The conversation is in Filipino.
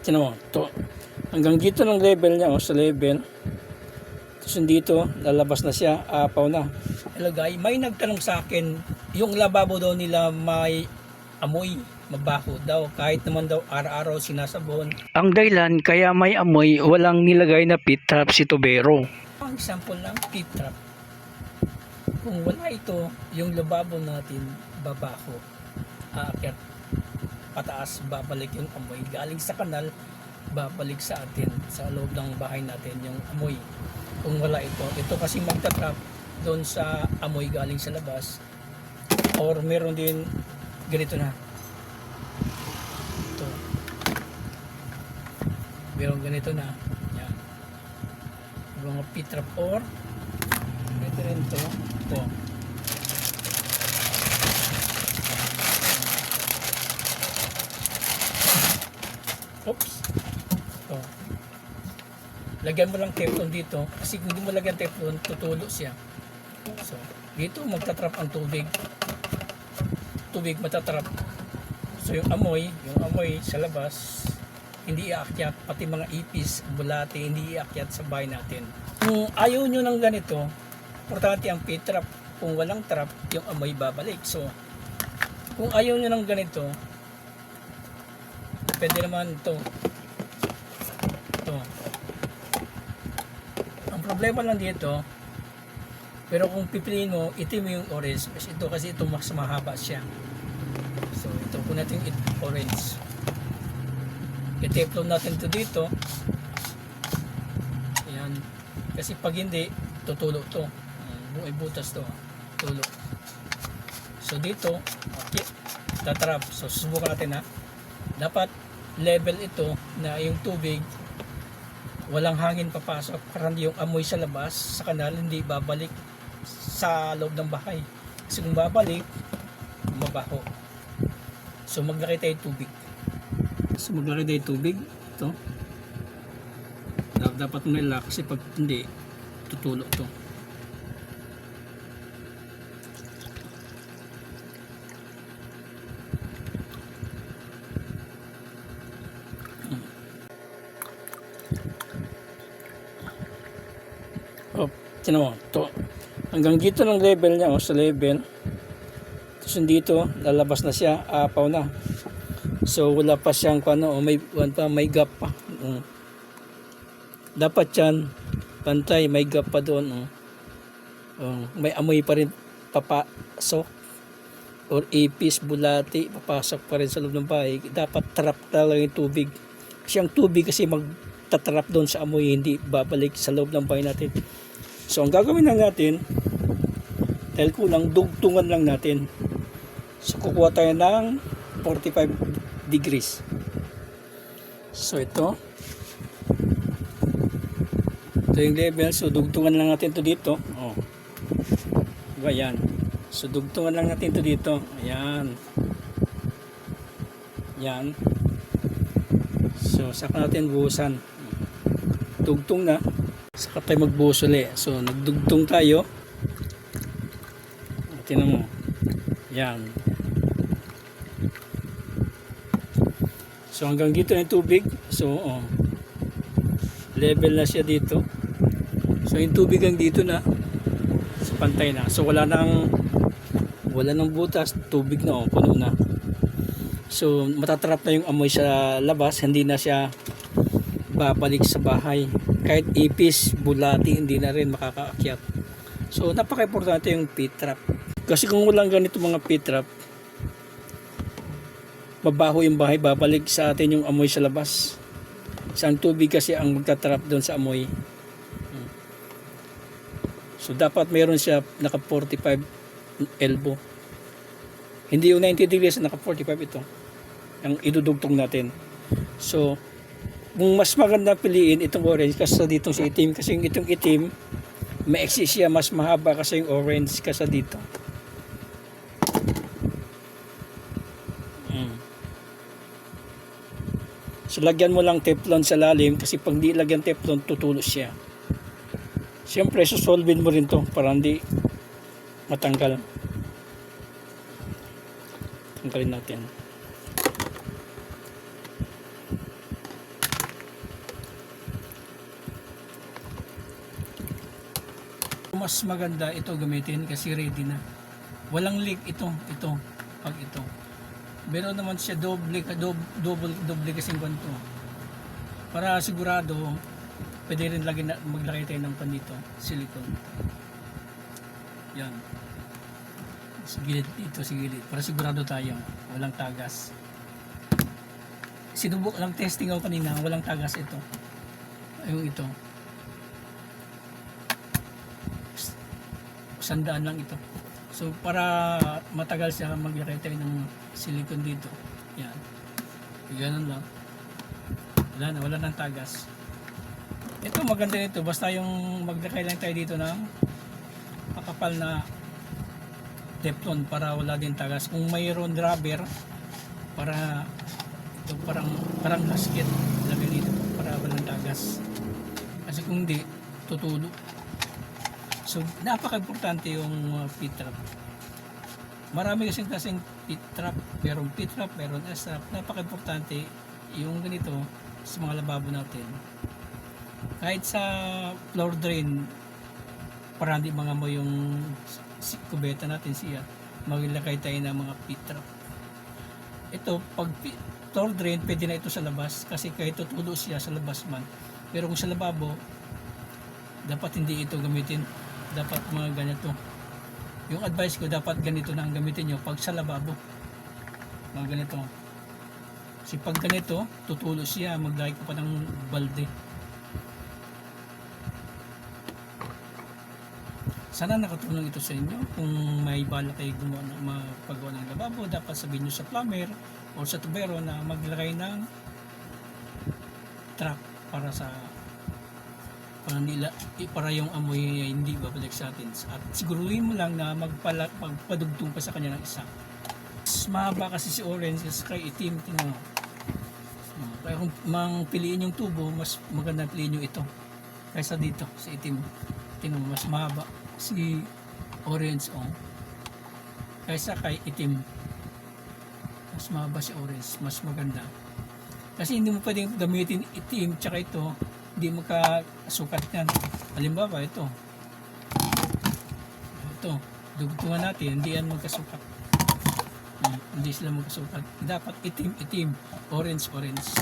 Tinan mo, to. Hanggang dito ng level niya, oh, sa level. Tapos dito, lalabas na siya, apaw na. Ilagay, may nagtanong sa akin, yung lababo daw nila may amoy, mabaho daw. Kahit naman daw araw-araw sinasabon. Ang dahilan, kaya may amoy, walang nilagay na pit trap si Tobero. Ang example ng pit trap. Kung wala ito, yung lababo natin, babaho. Aakyat pataas, babalik yung amoy. Galing sa kanal, babalik sa atin, sa loob ng bahay natin, yung amoy. Kung wala ito, ito kasi magtatrap doon sa amoy galing sa labas. Or meron din ganito na. Ito. Meron ganito na. Yan. Mga pitrap or ito rin to. Ito. Oops. Ito. Lagyan mo lang teflon dito. Kasi kung hindi mo lagyan teflon, tutulo siya. So, dito magtatrap ang tubig. Tubig matatrap. So, yung amoy, yung amoy sa labas, hindi iakyat. Pati mga ipis, bulate, hindi iakyat sa bahay natin. Kung ayaw nyo ng ganito, importante ang pit-trap. Kung walang trap, yung amoy babalik. So, kung ayaw nyo ng ganito, pwede naman ito. Ito. Ang problema lang dito, pero kung pipiliin mo, itim yung orange. Mas ito kasi ito mas mahaba siya. So, ito po natin orange. I-teflon natin ito dito. Ayan. Kasi pag hindi, tutulo to. Buong ibutas to. Tulo. So, dito, okay. Tatrap. So, susubukan natin ha. Dapat level ito na yung tubig walang hangin papasok. Para hindi yung amoy sa labas sa kanal hindi babalik sa loob ng bahay. Kasi kung babalik mabaho. So maglagay tayo tubig. So maglagay tayo tubig ito. Dap- dapat may lock kasi pag hindi tutulo to Oh, tinan mo, to. Hanggang dito ng level niya, oh, sa level. Tapos dito, lalabas na siya, apaw na. So, wala pa siyang, ano, oh, may, one pa, may gap pa. Mm. Dapat yan, pantay, may gap pa doon. Oh. Oh, may amoy pa rin papasok. Or ipis, bulati, papasok pa rin sa loob ng bahay. Dapat trap talaga yung tubig. Kasi ang tubig kasi magtatrap doon sa amoy, hindi babalik sa loob ng bahay natin. So, ang gagawin lang natin, dahil kulang, dugtungan lang natin. So, kukuha tayo ng 45 degrees. So, ito. Ito yung level. So, dugtungan lang natin to dito. Oh. Diba? So, dugtungan lang natin to dito. Ayan. Yan. So, saka natin buhusan. Dugtong na saka tayo magbuhos uli. So, nagdugtong tayo. Tinan mo. Yan. So, hanggang dito na tubig. So, oh. Level na siya dito. So, yung tubig ang dito na. So, pantay na. So, wala nang wala nang butas. Tubig na, oh. Puno na. So, matatrap na yung amoy sa labas. Hindi na siya babalik sa bahay. Kahit ipis, bulati, hindi na rin makakaakyat. So, napaka-importante yung pit trap. Kasi kung walang ganito mga pit trap, mabaho yung bahay, babalik sa atin yung amoy sa labas. Sa ang tubig kasi ang magtatrap doon sa amoy. Hmm. So, dapat meron siya naka 45 elbow. Hindi yung 90 degrees, naka 45 ito. Ang idudugtong natin. So, kung mas maganda piliin itong orange kasi dito sa itim kasi yung itong itim maiksi siya mas mahaba kasi yung orange kasi dito. Mm. so lagyan mo lang teflon sa lalim kasi pag di lagyan teflon tutulo siya. Siyempre susolvin mo rin to para hindi matanggal. Tanggalin natin mas maganda ito gamitin kasi ready na. Walang leak ito, ito, pag ito. Meron naman siya doble, doble, double, doble kasing ganito. Para sigurado, pwede rin lagi na, maglagay tayo ng pan dito, silicone. Yan. Sa gilid dito, sa gilid. Para sigurado tayo, walang tagas. Sinubok lang testing ako kanina, walang tagas ito. Yung ito. Sandaan lang ito. So para matagal siya tayo ng silicone dito. Yan. Ganun lang. Wala na, wala nang tagas. Ito maganda nito. Basta yung maglagay lang tayo dito ng makapal na Teflon para wala din tagas. Kung mayroon rubber para ito parang parang gasket lagay dito para walang tagas. Kasi kung hindi, tutulo. So, napaka-importante yung uh, pit trap. Marami kasing kasing pit trap, merong pit trap, meron S trap. Napaka-importante yung ganito sa mga lababo natin. Kahit sa floor drain, para hindi mga mo yung kubeta natin siya, maglagay tayo ng mga pit trap. Ito, pag floor drain, pwede na ito sa labas kasi kahit tutulo siya sa labas man. Pero kung sa lababo, dapat hindi ito gamitin. Dapat mga ganito. Yung advice ko, dapat ganito na ang gamitin nyo pag sa lababo. Mga ganito. Kasi pag ganito, tutulo siya, maglagay ka pa ng balde. Sana nakatulong ito sa inyo. Kung may bala kayo gumawa ng magpagawa ng lababo, dapat sabihin nyo sa plumber o sa tubero na maglagay ng trap para sa para nila eh, para yung amoy ay hindi babalik sa atin. At siguruhin mo lang na magpala, magpadugtong pa sa kanya ng isa. Mas mahaba kasi si orange kasi kay itim tingnan mo. Ah, kaya kung mang piliin yung tubo mas maganda piliin yung ito kaysa dito sa itim. Tingnan mo mas mahaba si orange oh kaysa kay itim. Mas mahaba si orange mas maganda. Kasi hindi mo pwedeng gamitin itim tsaka ito hindi magkasukat yan. Halimbawa ito. Ito. Dugtungan natin hindi yan magkasukat. Hmm, hindi sila magkasukat. Dapat itim itim orange orange